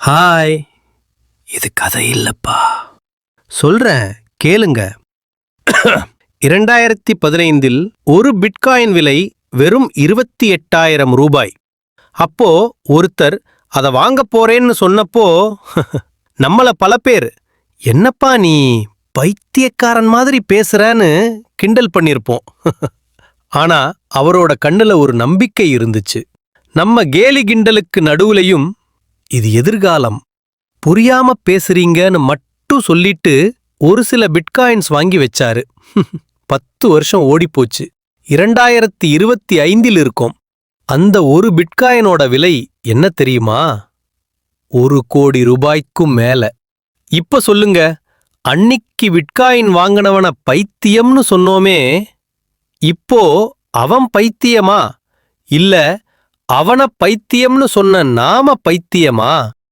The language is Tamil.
ஹாய் இது கதை இல்லப்பா. சொல்றேன் கேளுங்க. இரண்டாயிரத்தி பதினைந்தில் ஒரு பிட்காயின் விலை வெறும் இருபத்தி எட்டாயிரம் ரூபாய். அப்போ ஒருத்தர் அதை வாங்க போறேன்னு சொன்னப்போ நம்மள பல பேர் என்னப்பா நீ பைத்தியக்காரன் மாதிரி பேசுறன்னு கிண்டல் பண்ணிருப்போம். ஆனா அவரோட கண்ணுல ஒரு நம்பிக்கை இருந்துச்சு. நம்ம கேலி கிண்டலுக்கு நடுவுலையும் இது எதிர்காலம். புரியாம பேசுறீங்கன்னு மட்டும் சொல்லிட்டு ஒரு சில பிட்காயின்ஸ் வாங்கி வச்சாரு. பத்து வருஷம் ஓடிப்போச்சு. இரண்டாயிரத்தி இருபத்தி ஐந்தில் இருக்கும். அந்த ஒரு பிட்காயினோட விலை என்ன தெரியுமா? ஒரு கோடி ரூபாய்க்கும் மேல. இப்ப சொல்லுங்க அன்னிக்கு பிட்காயின் வாங்கினவன பைத்தியம்னு சொன்னோமே இப்போ அவன் பைத்தியமா? இல்ல அவன பைத்தியம்னு சொன்ன நாம பைத்தியமா?